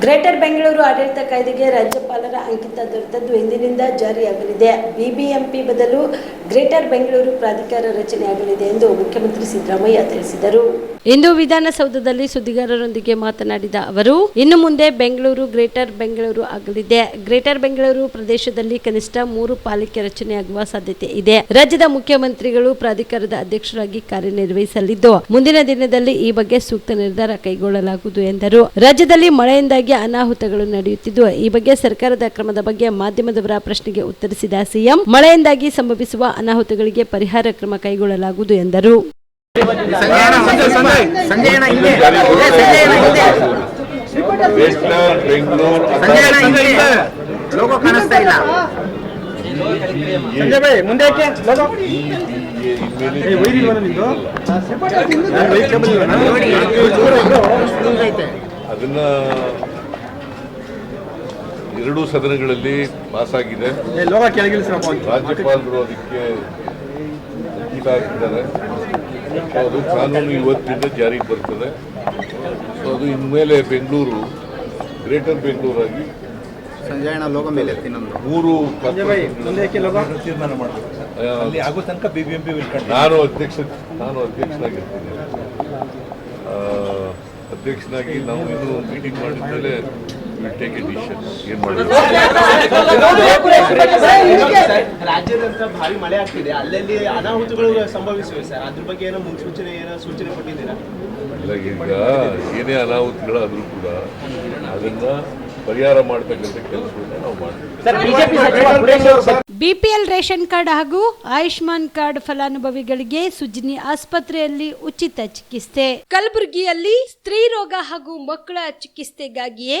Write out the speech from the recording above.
Greater Bengaluru ಆಡಳಿತ ಕಾಯ್ದೆಗೆ ರಾಜ್ಯಪಾಲರ ಅಂಕಿತ ದೊರೆತದ್ದು ಇಂದಿನಿಂದ ಜಾರಿಯಾಗಲಿದೆ. ಬಿಬಿಎಂಪಿ ಬದಲು ಗ್ರೇಟರ್ ಬೆಂಗಳೂರು ಪ್ರಾಧಿಕಾರ ರಚನೆಯಾಗಲಿದೆ ಎಂದು ಮುಖ್ಯಮಂತ್ರಿ ಸಿದ್ದರಾಮಯ್ಯ ತಿಳಿಸಿದರು. ಇಂದು ವಿಧಾನಸೌಧದಲ್ಲಿ ಸುದ್ದಿಗಾರರೊಂದಿಗೆ ಮಾತನಾಡಿದ ಅವರು, ಇನ್ನು ಮುಂದೆ ಬೆಂಗಳೂರು ಗ್ರೇಟರ್ ಬೆಂಗಳೂರು ಆಗಲಿದೆ. ಗ್ರೇಟರ್ ಬೆಂಗಳೂರು ಪ್ರದೇಶದಲ್ಲಿ ಕನಿಷ್ಠ ಮೂರು ಪಾಲಿಕೆ ರಚನೆಯಾಗುವ ಸಾಧ್ಯತೆ ಇದೆ. ರಾಜ್ಯದ ಮುಖ್ಯಮಂತ್ರಿಗಳು ಪ್ರಾಧಿಕಾರದ ಅಧ್ಯಕ್ಷರಾಗಿ ಕಾರ್ಯನಿರ್ವಹಿಸಲಿದ್ದು, ಮುಂದಿನ ದಿನದಲ್ಲಿ ಈ ಬಗ್ಗೆ ಸೂಕ್ತ ನಿರ್ಧಾರ ಕೈಗೊಳ್ಳಲಾಗುವುದು ಎಂದರು. ರಾಜ್ಯದಲ್ಲಿ ಮಳೆಯಿಂದಾಗಿ ಅನಾಹುತಗಳು ನಡೆಯುತ್ತಿದ್ದು, ಈ ಬಗ್ಗೆ ಸರ್ಕಾರದ ಕ್ರಮದ ಬಗ್ಗೆ ಮಾಧ್ಯಮದವರ ಪ್ರಶ್ನೆಗೆ ಉತ್ತರಿಸಿದ ಸಿಎಂ, ಮಳೆಯಿಂದಾಗಿ ಸಂಭವಿಸುವ ಅನಾಹುತಗಳಿಗೆ ಪರಿಹಾರ ಕ್ರಮ ಕೈಗೊಳ್ಳಲಾಗುವುದು ಎಂದರು. ಅದನ್ನ ಎರಡೂ ಸದನಗಳಲ್ಲಿ ಪಾಸ್ ಆಗಿದೆ ಲೋಗ ಕೆಳಗಿಳಿಸ್ರಪ್ಪ ಅಂತ ರಾಜ್ಯಪಾಲರು ಅದಕ್ಕೆ ಅಂಕಿತ ಹಾಕಿದ್ದಾರೆ ಸೊ ಅದು ಕಾನೂನು ಇವತ್ತಿಂದ ಜಾರಿಗೆ ಬರ್ತದೆ. ಸೊ ಅದು ಇನ್ಮೇಲೆ ಬೆಂಗಳೂರು ಗ್ರೇಟರ್ ಬೆಂಗಳೂರಾಗಿ ಸಂಜಯಣ ಲೋಕ ಮೇಲೆ ಮೂರು ನಾನು ಅಧ್ಯಕ್ಷ ನಾನು ಅಧ್ಯಕ್ಷನಾಗಿರ್ತೀನಿ. ಅಧ್ಯಕ್ಷನಾಗಿ ನಾವು ಇನ್ನೂ ಮೀಟಿಂಗ್ ಮಾಡಿದ್ಮೇಲೆ ಟೇಕ್ ಎ ಡಿಸಿಷನ್ ಏನು ಮಾಡಬೇಕು ರಾಜ್ಯದಂತ ಭಾರಿ ಮಳೆ ಆಗ್ತಿದೆ. ಅಲ್ಲಲ್ಲಿ ಅನಾಹುತಗಳು ಸಂಭವಿಸಿವೆ ಸರ್. ಅದ್ರ ಬಗ್ಗೆ ಏನೋ ಮುನ್ಸೂಚನೆ ಏನೋ ಸೂಚನೆ ಕೊಟ್ಟಿದ್ದೀರಾ? ಇಲ್ಲ ಈಗ ಏನೇ ಅನಾಹುತಗಳಾದರೂ ಕೂಡ ಅದನ್ನ ಪರಿಹಾರ ಮಾಡ್ತಕ್ಕಂಥ ಕೆಲಸವನ್ನ ನಾವು ಮಾಡ್ತೀವಿ. ಬಿಪಿಎಲ್ ರೇಷನ್ ಕಾರ್ಡ್ ಹಾಗೂ ಆಯುಷ್ಮಾನ್ ಕಾರ್ಡ್ ಫಲಾನುಭವಿಗಳಿಗೆ ಸುಜ್ನಿ ಆಸ್ಪತ್ರೆಯಲ್ಲಿ ಉಚಿತ ಚಿಕಿತ್ಸೆ. ಕಲಬುರಗಿಯಲ್ಲಿ ಸ್ತ್ರೀ ರೋಗ ಹಾಗೂ ಮಕ್ಕಳ ಚಿಕಿತ್ಸೆಗಾಗಿಯೇ